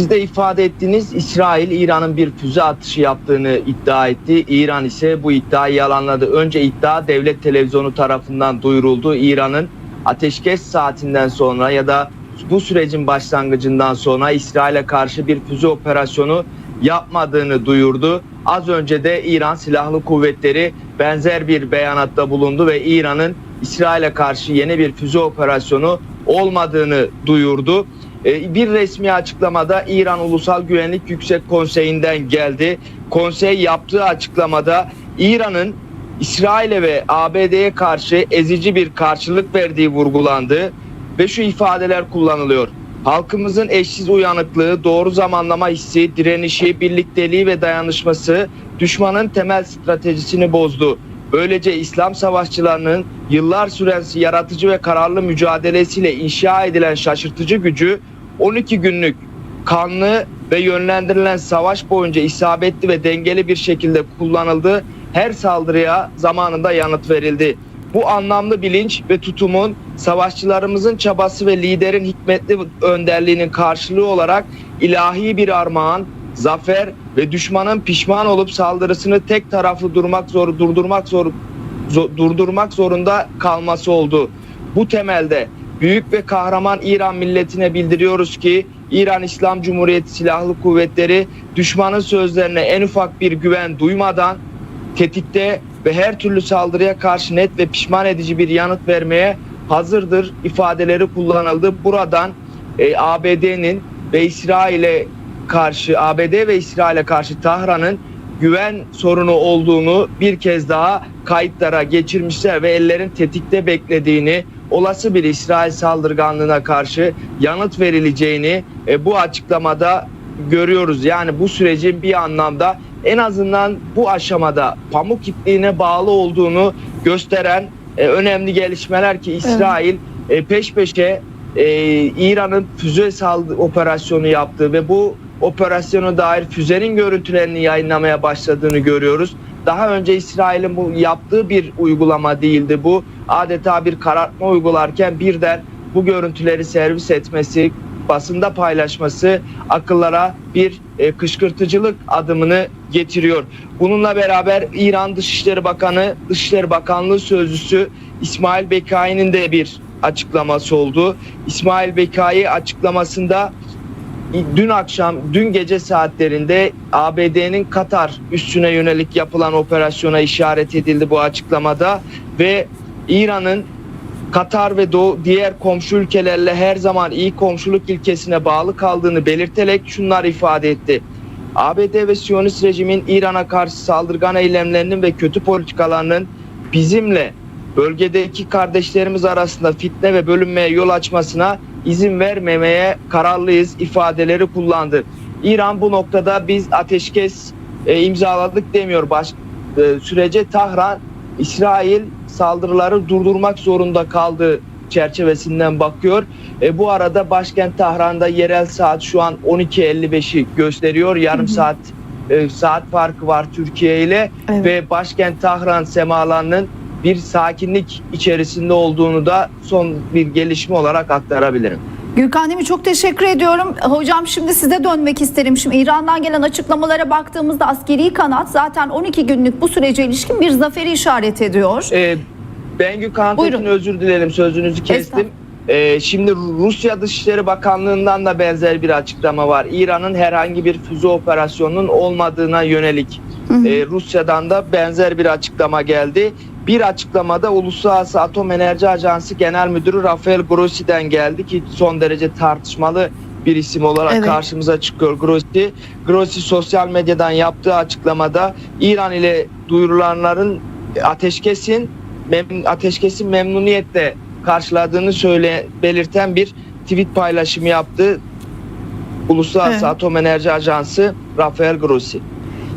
Siz de ifade ettiniz İsrail İran'ın bir füze atışı yaptığını iddia etti. İran ise bu iddiayı yalanladı. Önce iddia devlet televizyonu tarafından duyuruldu. İran'ın ateşkes saatinden sonra ya da bu sürecin başlangıcından sonra İsrail'e karşı bir füze operasyonu yapmadığını duyurdu. Az önce de İran Silahlı Kuvvetleri benzer bir beyanatta bulundu ve İran'ın İsrail'e karşı yeni bir füze operasyonu olmadığını duyurdu. Ee, Bir resmi açıklamada İran Ulusal Güvenlik Yüksek Konseyi'nden geldi. Konsey yaptığı açıklamada İran'ın İsrail'e ve ABD'ye karşı ezici bir karşılık verdiği vurgulandı ve şu ifadeler kullanılıyor. Halkımızın eşsiz uyanıklığı, doğru zamanlama hissi, direnişi, birlikteliği ve dayanışması düşmanın temel stratejisini bozdu. Böylece İslam savaşçılarının yıllar süren yaratıcı ve kararlı mücadelesiyle inşa edilen şaşırtıcı gücü 12 günlük kanlı ve yönlendirilen savaş boyunca isabetli ve dengeli bir şekilde kullanıldı. Her saldırıya zamanında yanıt verildi. Bu anlamlı bilinç ve tutumun savaşçılarımızın çabası ve liderin hikmetli önderliğinin karşılığı olarak ilahi bir armağan, zafer ve düşmanın pişman olup saldırısını tek taraflı durmak zor durdurmak zor zo- durdurmak zorunda kalması oldu. Bu temelde büyük ve kahraman İran milletine bildiriyoruz ki İran İslam Cumhuriyeti Silahlı Kuvvetleri düşmanın sözlerine en ufak bir güven duymadan tetikte ve her türlü saldırıya karşı net ve pişman edici bir yanıt vermeye hazırdır ifadeleri kullanıldı. Buradan e, ABD'nin ve İsrail'e karşı ABD ve İsrail'e karşı Tahran'ın güven sorunu olduğunu bir kez daha kayıtlara geçirmişler ve ellerin tetikte beklediğini, olası bir İsrail saldırganlığına karşı yanıt verileceğini e, bu açıklamada görüyoruz. Yani bu sürecin bir anlamda en azından bu aşamada pamuk ipliğine bağlı olduğunu gösteren e, önemli gelişmeler ki İsrail e, peş peşe e, İran'ın füze saldı operasyonu yaptığı ve bu operasyona dair füzenin görüntülerini yayınlamaya başladığını görüyoruz. Daha önce İsrail'in bu yaptığı bir uygulama değildi bu. Adeta bir karartma uygularken birden bu görüntüleri servis etmesi, basında paylaşması akıllara bir e, kışkırtıcılık adımını getiriyor. Bununla beraber İran Dışişleri Bakanı, Dışişleri Bakanlığı Sözcüsü İsmail Bekai'nin de bir açıklaması oldu. İsmail Bekai açıklamasında dün akşam, dün gece saatlerinde ABD'nin Katar üssüne yönelik yapılan operasyona işaret edildi bu açıklamada ve İran'ın Katar ve Doğu, diğer komşu ülkelerle her zaman iyi komşuluk ilkesine bağlı kaldığını belirterek şunlar ifade etti. ABD ve Siyonist rejimin İran'a karşı saldırgan eylemlerinin ve kötü politikalarının bizimle bölgedeki kardeşlerimiz arasında fitne ve bölünmeye yol açmasına izin vermemeye kararlıyız ifadeleri kullandı. İran bu noktada biz ateşkes e, imzaladık demiyor. Baş, e, sürece Tahran İsrail saldırıları durdurmak zorunda kaldığı çerçevesinden bakıyor. E, bu arada başkent Tahran'da yerel saat şu an 12.55'i gösteriyor. Yarım Hı hı. saat e, saat farkı var Türkiye ile Evet. ve başkent Tahran semalarının bir sakinlik içerisinde olduğunu da son bir gelişme olarak aktarabilirim. Gülkan Demir çok teşekkür ediyorum. Hocam şimdi size dönmek isterim. Şimdi İran'dan gelen açıklamalara baktığımızda askeri kanat zaten 12 günlük bu sürece ilişkin bir zaferi işaret ediyor. Ee, Bengü için özür dilerim sözünüzü kestim. Ee, şimdi Rusya Dışişleri Bakanlığı'ndan da benzer bir açıklama var. İran'ın herhangi bir füze operasyonunun olmadığına yönelik Hı hı. e, Rusya'dan da benzer bir açıklama geldi. Bir açıklamada Uluslararası Atom Enerji Ajansı Genel Müdürü Rafael Grossi'den geldi ki son derece tartışmalı bir isim olarak Evet. karşımıza çıkıyor Grossi. Grossi sosyal medyadan yaptığı açıklamada İran ile duyurulanların ateşkesin mem- ateşkesin memnuniyetle karşıladığını söyle belirten bir tweet paylaşımı yaptı. Uluslararası Evet. Atom Enerji Ajansı Rafael Grossi.